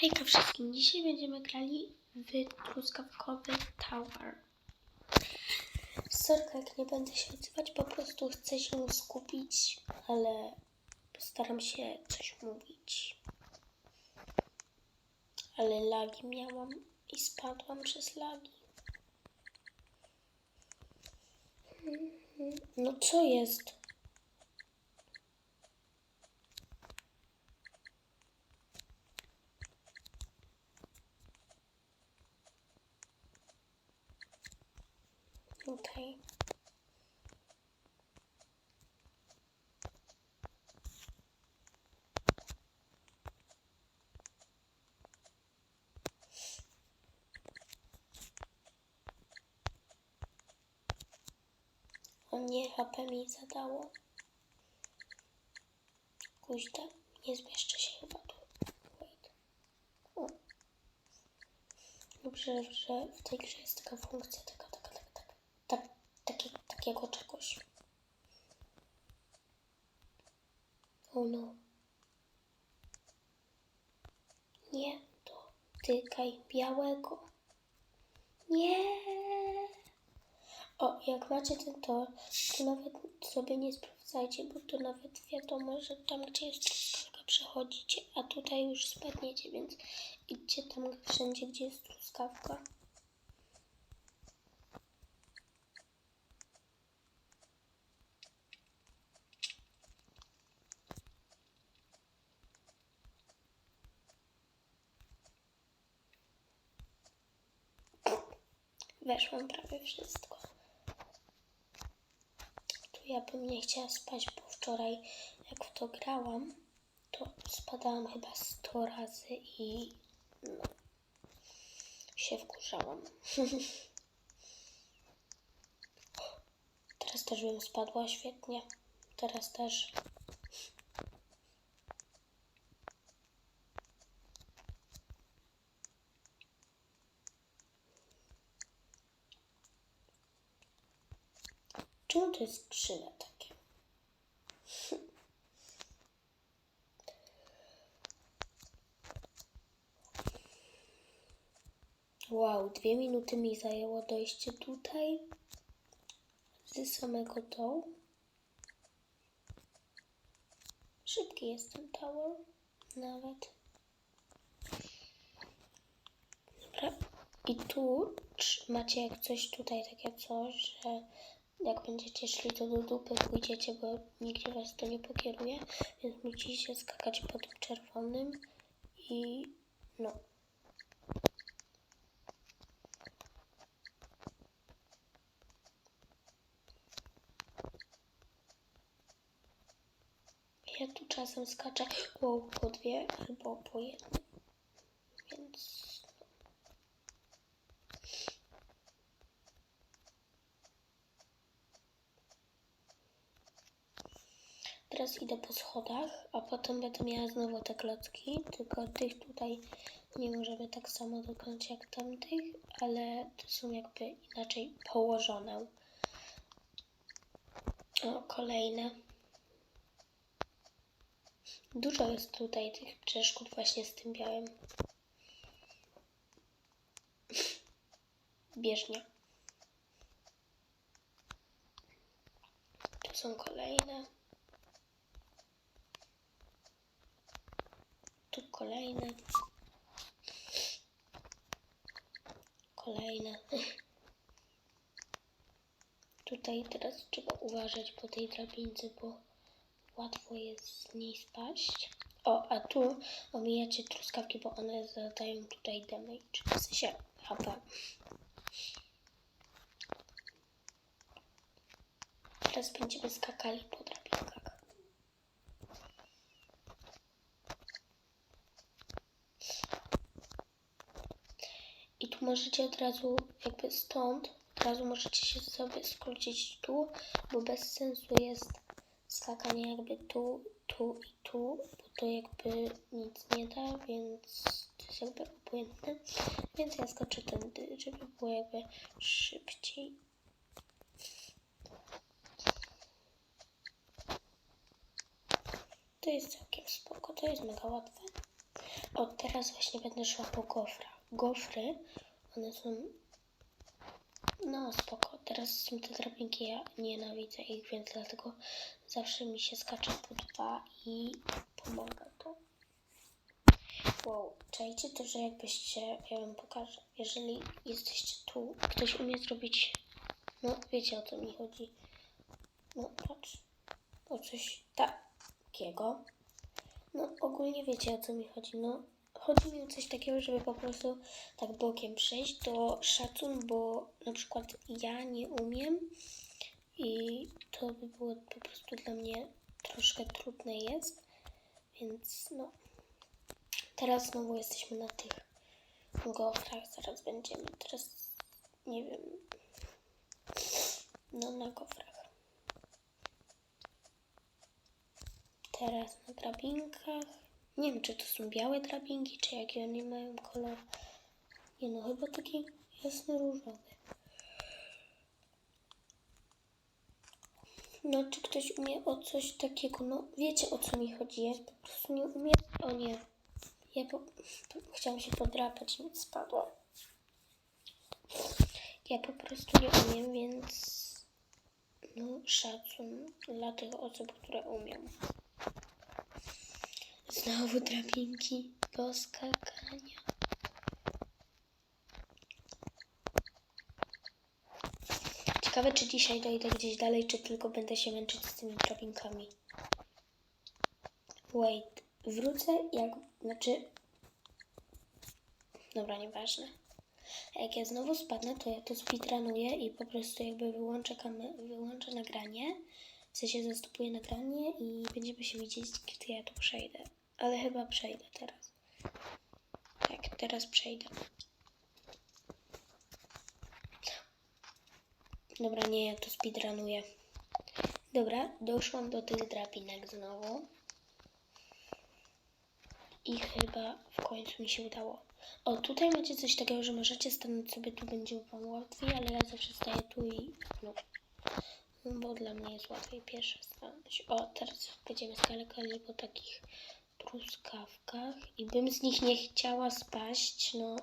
Hejka wszystkim, dzisiaj będziemy grali w truskawkowy tower. Sorka, jak nie będę się odzywać, po prostu chcę się skupić, ale postaram się coś mówić. Ale lagi miałam i spadłam przez lagi. No co jest? Okej. O nie, HP mi zadało. Kuźda, nie zmieszczę się chyba tu. Wait. O. Dobrze, że w tej grze jest taka funkcja, taka, taka, taka, taka, tak, takie, takiego czegoś. O no. Nie dotykaj białego. Nie. O, jak macie ten tor, to nawet sobie nie sprawdzajcie, bo to nawet wiadomo, że tam, gdzie jest truskawka, przechodzicie, a tutaj już spadniecie, więc idźcie tam wszędzie, gdzie jest truskawka. Weszłam prawie wszystko. Tu ja bym nie chciała spać, bo wczoraj jak w to grałam, to spadałam chyba 100 razy i no, się wkurzałam. Teraz też bym spadła świetnie. Teraz też. Czemu to jest krzywe takie? Wow, dwie minuty mi zajęło dojście tutaj z samego dołu. Szybki jest ten tower, nawet. Dobra. I tu macie jak coś tutaj takie coś, że jak będziecie szli, to do dupy pójdziecie, bo nigdzie was to nie pokieruje, więc musicie skakać po tym czerwonym i no. Ja tu czasem skaczę wow, po dwie albo po jedną, więc Teraz idę po schodach, a potem będę miała znowu te klocki, tylko tych tutaj nie możemy tak samo dokonać jak tamtych, ale to są jakby inaczej położone. O, kolejne. Dużo jest tutaj tych przeszkód właśnie z tym białym. Bieżnia. Tu są kolejne. Kolejne. Kolejne. Tutaj teraz trzeba uważać po tej drabince, bo łatwo jest z niej spaść. O, a tu omijacie truskawki, bo one zadają tutaj damage. W sensie HP. Teraz będziemy skakali po drabinkach. I tu możecie od razu, jakby stąd, od razu możecie się sobie skrócić tu, bo bez sensu jest skakanie jakby tu, tu i tu, bo to jakby nic nie da, więc to jest jakby obojętne. Więc ja skoczę tędy, żeby było jakby szybciej. To jest całkiem spoko, to jest mega łatwe. od teraz właśnie będę szła po gofra. Gofry, one są no spoko. Teraz są te drabinki, ja nienawidzę ich, więc dlatego zawsze mi się skacze po dwa i pomaga to. Wow, czajcie to, że jakbyście, ja wam pokażę, jeżeli jesteście tu, ktoś umie zrobić, no wiecie o co mi chodzi. No patrz, o coś takiego. No ogólnie wiecie o co mi chodzi, no chodzi mi o coś takiego, żeby po prostu tak bokiem przejść, to szacun, bo na przykład ja nie umiem i to by było po prostu dla mnie troszkę trudne jest, więc no. Teraz znowu jesteśmy na tych gofrach, zaraz będziemy, teraz nie wiem, no na gofrach. Teraz na drabinkach. Nie wiem, czy to są białe drabinki, czy jakie one mają kolor. Nie no, chyba taki jasny różowy. No, czy ktoś umie o coś takiego? No, wiecie o co mi chodzi. Ja po prostu nie umiem. O nie. Ja po... chciałam się podrapać i mi spadło. Ja po prostu nie umiem, więc no, szacun dla tych osób, które umieją. Znowu drabinki do skakania. Ciekawe, czy dzisiaj dojdę gdzieś dalej, czy tylko będę się męczyć z tymi drabinkami. Wait, wrócę jak, znaczy... Dobra, nieważne. A jak ja znowu spadnę, to ja to speedrunuję i po prostu jakby wyłączę, kamer- wyłączę nagranie. W sensie zastopuję nagranie i będziemy się widzieć, kiedy ja tu przejdę. Ale chyba przejdę teraz. Tak, teraz przejdę. Dobra, nie, ja to speedrunuję. Dobra, doszłam do tych drabinek znowu. I chyba w końcu mi się udało. O, tutaj macie coś takiego, że możecie stanąć sobie, tu będzie wam łatwiej, ale ja zawsze staję tu i no. Bo dla mnie jest łatwiej pierwsze stanąć. O, teraz będziemy skakali po takich truskawkach i bym z nich nie chciała spaść, no.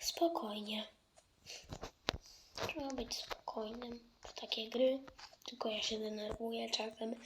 Spokojnie. Trzeba być spokojnym w takie gry. Tylko ja się denerwuję czasem.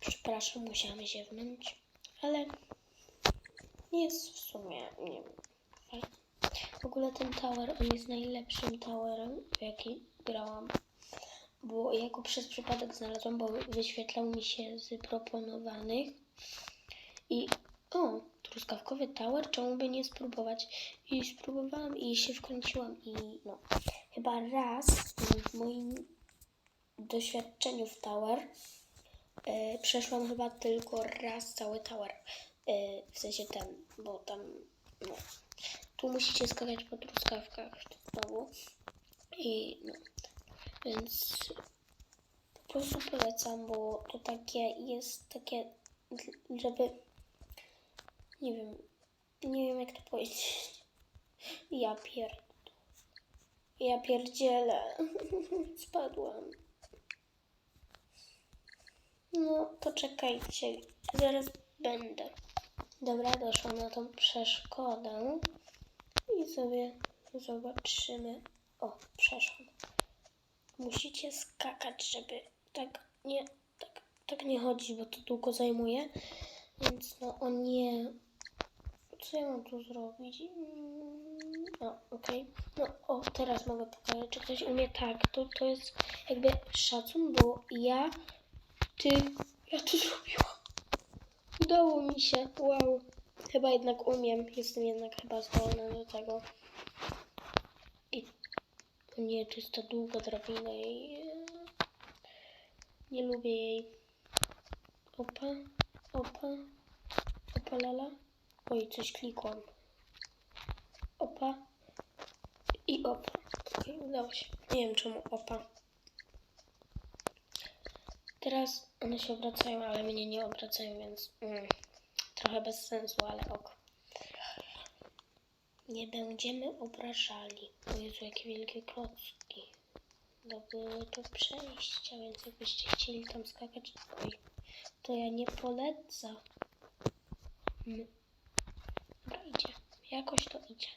Przepraszam, musiałam się wmyć. Ale jest w sumie, nie wiem. W ogóle ten tower, on jest najlepszym towerem, w jaki grałam. Bo ja go przez przypadek znalazłam, bo wyświetlał mi się z proponowanych. I o, truskawkowy tower, czemu by nie spróbować? I spróbowałam i się wkręciłam i no, chyba raz w moim doświadczeniu w tower e, przeszłam chyba tylko raz cały tower. E, w sensie ten, bo tam no, tu musicie skakać po truskawkach znowu. I no, więc po prostu polecam, bo to takie jest takie, żeby nie wiem, nie wiem jak to powiedzieć. Ja pierd... Ja pierdzielę. Spadłam. No, to czekajcie. Zaraz będę. Dobra, doszłam na tą przeszkodę. I sobie zobaczymy. O, przeszłam. Musicie skakać, żeby tak nie, tak, tak nie chodzić, bo to długo zajmuje. Więc no, o nie. Co ja mam tu zrobić? Mm, O, okej. No, o, teraz mogę pokazać, czy ktoś umie tak. To, to jest jakby szacun, bo ja, ty, ja to zrobiłam. Udało mi się, wow. Chyba jednak umiem, jestem jednak chyba zdolna do tego. I o nie, to jest ta długa drabina i nie lubię jej. Opa, opa, opa lala. Oj, coś klikłam. Opa i opa. Okej, udało się. Nie wiem czemu opa. Teraz one się obracają, ale mnie nie obracają, więc mm, trochę bez sensu, ale ok. Nie będziemy obrażali. O Jezu, jakie wielkie klocki. do, do przejścia, więc jakbyście chcieli tam skakać, to ja nie polecam. Mm. Dobra, idzie. Jakoś to idzie.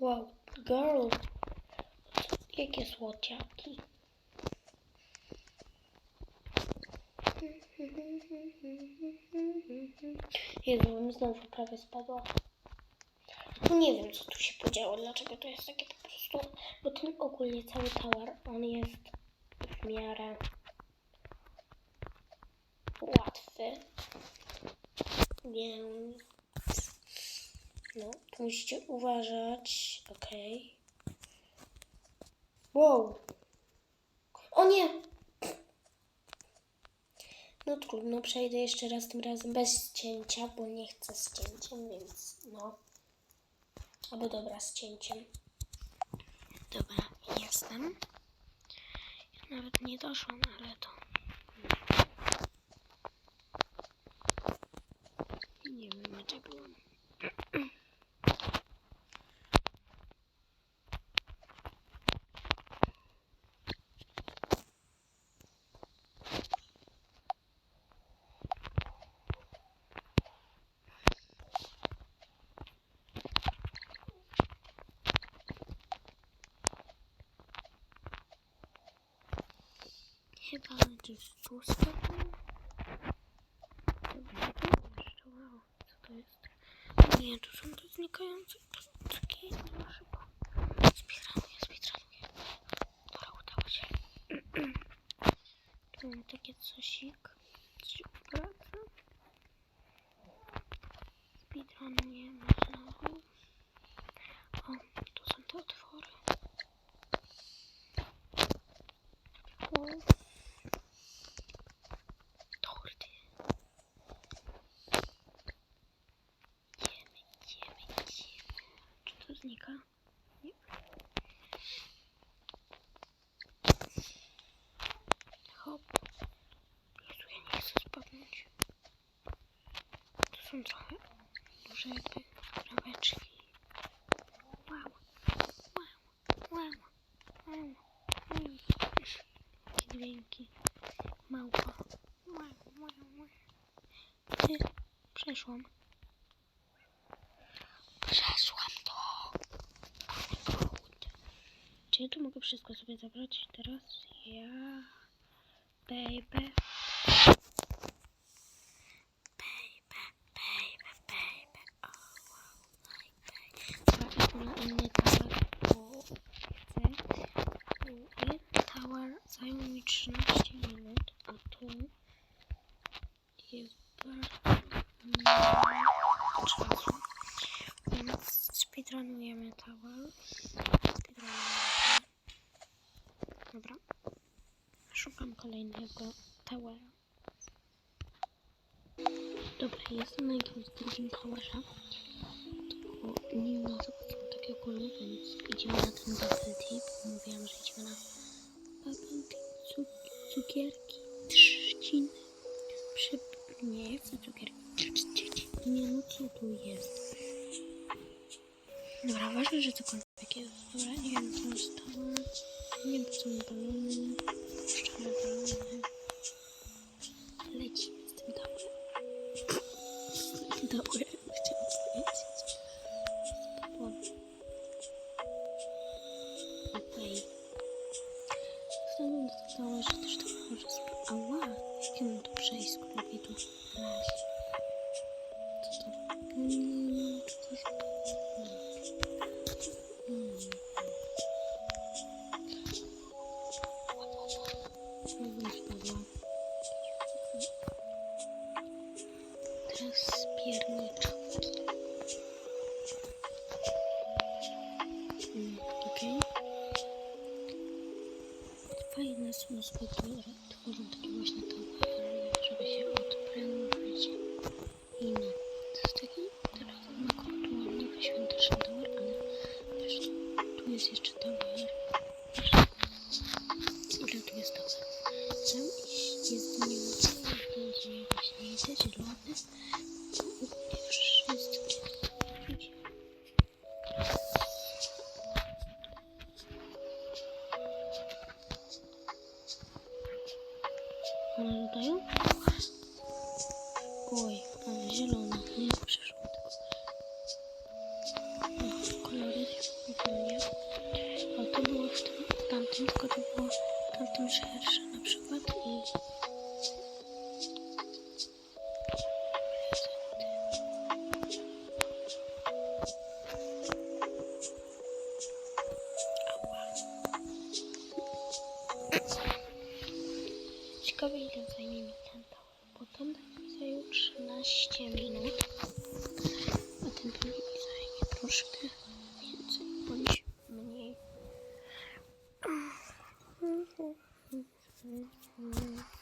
Wow, girl. Jakie słodziaki. Jezu, znowu prawie spadła. No nie wiem, co tu się podziało, dlaczego to jest takie po prostu, bo ten ogólnie cały tower, on jest w miarę łatwy, więc no, tu musicie uważać, okej. Wow! O nie! No trudno, przejdę jeszcze raz tym razem bez cięcia, bo nie chcę z cięciem, więc no. Albo dobra, z cięciem. Dobra, jestem. Ja nawet nie doszłam, ale to... Nie wiem, gdzie byłam. Chyba gdzieś tu spadłem. Dobra, tu jeszcze, wow, co to jest? Nie, tu są te znikające klocki. No szybko. Speedrunuję. Dobra, udało się. tu mam takie cosik. Coś wraca. Speedrunujemy znowu. O, tu są te otwory. Wow. Torty. Idziemy, idziemy, idziemy. Czy to znika? Nie. Hop. Jezu, ja nie chcę spadnąć. To są trochę duże jakby kraweczki. Wow. Wow. Wow. Wow. Wow. Jakie dźwięki. Małpa. Wow, wow, wow. Ty, przeszłam. Przeszłam to. Czy ja tu mogę wszystko sobie zabrać teraz? Ja. Baby, baby. Oh, wow, like baby. Dobra, idę na inny tower, bo chcę. Jeden tower zajął mi 13 minut, a tu jest bardzo mało czasu. Więc speedrunujemy tower. Speedrunujemy. Dobra. Szukam kolejnego towera. Dobra, jestem na jakimś drugim towerze. To nie wiem na co są takie kule, więc idziemy na ten tea, bo mówiłam, że idziemy na cukierki, trzciny, przy... Nie, chcę cukierki. Nie, no co tu jest? Dobra, ważne, że cokolwiek jest. Dobra, nie wiem co tam. Nie wiem co mi balony. Puszczamy balony. Szersze na przykład i Ciekawe ile zajmie mi ten tower, bo ten mi zajął 13 minut, a ten drugi mi zajmie troszkę więcej bądź mniej. Teraz